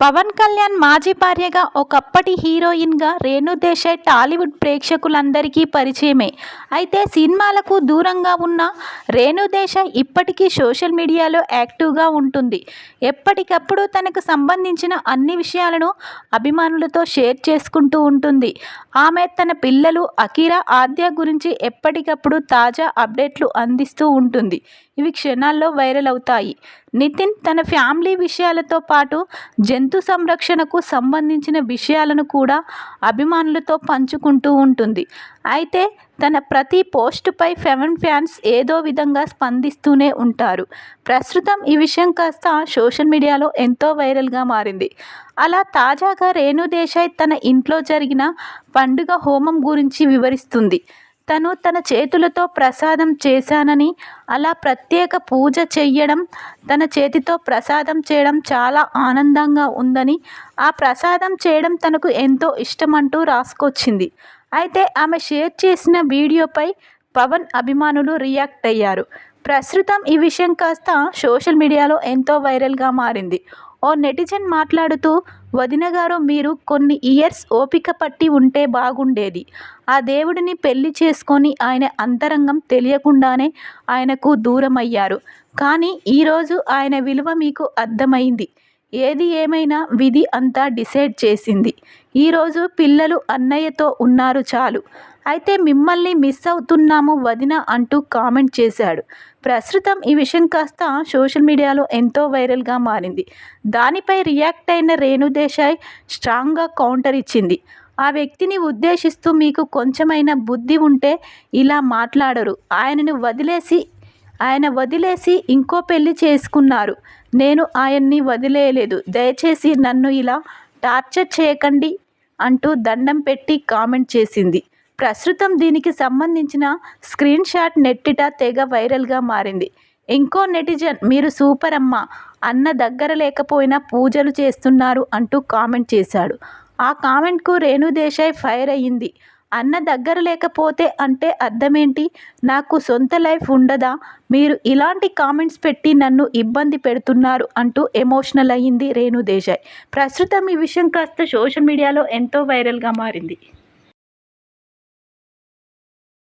పవన్ కళ్యాణ్ మాజీ భార్యగా ఒకప్పటి హీరోయిన్గా రేణు దేశాయ్ టాలీవుడ్ ప్రేక్షకులందరికీ పరిచయమే. అయితే సినిమాలకు దూరంగా ఉన్న రేణు దేశాయ్ ఇప్పటికీ సోషల్ మీడియాలో యాక్టివ్గా ఉంటుంది. ఎప్పటికప్పుడు తనకు సంబంధించిన అన్ని విషయాలను అభిమానులతో షేర్ చేసుకుంటూ ఉంటుంది. ఆమె తన పిల్లలు అఖిరా ఆద్య గురించి ఎప్పటికప్పుడు తాజా అప్డేట్లు అందిస్తూ ఉంటుంది. ఇవి క్షణాల్లో వైరల్ అవుతాయి. నితిన్ తన ఫ్యామిలీ విషయాలతో పాటు జన్ జంతు సంరక్షణకు సంబంధించిన విషయాలను కూడా అభిమానులతో పంచుకుంటూ ఉంటుంది. అయితే తన ప్రతి పోస్టుపై ఫెవెన్ ఫ్యాన్స్ ఏదో విధంగా స్పందిస్తూనే ఉంటారు. ప్రస్తుతం ఈ విషయం కాస్త సోషల్ మీడియాలో ఎంతో వైరల్గా మారింది. అలా తాజాగా రేణు దేశాయ్ తన ఇంట్లో జరిగిన పండుగ హోమం గురించి వివరిస్తుంది. తను తన చేతులతో ప్రసాదం చేశానని అలా ప్రత్యేక పూజ చెయ్యడం తన చేతితో ప్రసాదం చేయడం చాలా ఆనందంగా ఉందని ఆ ప్రసాదం చేయడం తనకు ఎంతో ఇష్టమంటూ రాసుకొచ్చింది. అయితే ఆమె షేర్ చేసిన వీడియోపై పవన్ అభిమానులు రియాక్ట్ అయ్యారు. ప్రస్తుతం ఈ విషయం కాస్త సోషల్ మీడియాలో ఎంతో వైరల్గా మారింది. ఓ నెటిజన్ మాట్లాడుతూ వదిన గారు మీరు కొన్ని ఇయర్స్ ఓపిక పట్టి ఉంటే బాగుండేది. ఆ దేవుడిని పెళ్ళి చేసుకొని ఆయన అంతరంగం తెలియకుండానే ఆయనకు దూరం అయ్యారు కానీ ఈరోజు ఆయన విలువ మీకు అర్థమైంది. ఏది ఏమైనా విధి అంతా డిసైడ్ చేసింది. ఈరోజు పిల్లలు అన్నయ్యతో ఉన్నారు చాలు. అయితే మిమ్మల్ని మిస్ అవుతున్నాము వదిన అంటూ కామెంట్ చేశాడు. ప్రస్తుతం ఈ విషయం కాస్త సోషల్ మీడియాలో ఎంతో వైరల్గా మారింది. దానిపై రియాక్ట్ అయిన రేణు దేశాయ్ స్ట్రాంగ్గా కౌంటర్ ఇచ్చింది. ఆ వ్యక్తిని ఉద్దేశిస్తూ మీకు కొంచెమైన బుద్ధి ఉంటే ఇలా మాట్లాడరు. ఆయనను వదిలేసి ఆయన వదిలేసి ఇంకో పెళ్ళి చేసుకున్నారు. నేను ఆయన్ని వదిలేయలేదు. దయచేసి నన్ను ఇలా టార్చర్ చేయకండి అంటూ దండం పెట్టి కామెంట్ చేసింది. ప్రస్తుతం దీనికి సంబంధించిన స్క్రీన్ షాట్ నెట్టిట తెగ వైరల్గా మారింది. ఇంకో నెటిజన్ మీరు సూపర్ అమ్మ అన్న దగ్గర లేకపోయినా పూజలు చేస్తున్నారు అంటూ కామెంట్ చేశాడు. ఆ కామెంట్కు రేణు దేశాయ్ ఫైర్ అయ్యింది. అన్న దగ్గర లేకపోతే అంటే అర్థమేంటి? నాకు సొంత లైఫ్ ఉండదా? మీరు ఇలాంటి కామెంట్స్ పెట్టి నన్ను ఇబ్బంది పెడుతున్నారు అంటూ ఎమోషనల్ అయ్యింది రేణు దేశాయ్ ప్రస్తుతం ఈ విషయం కాస్త సోషల్ మీడియాలో ఎంతో వైరల్గా మారింది.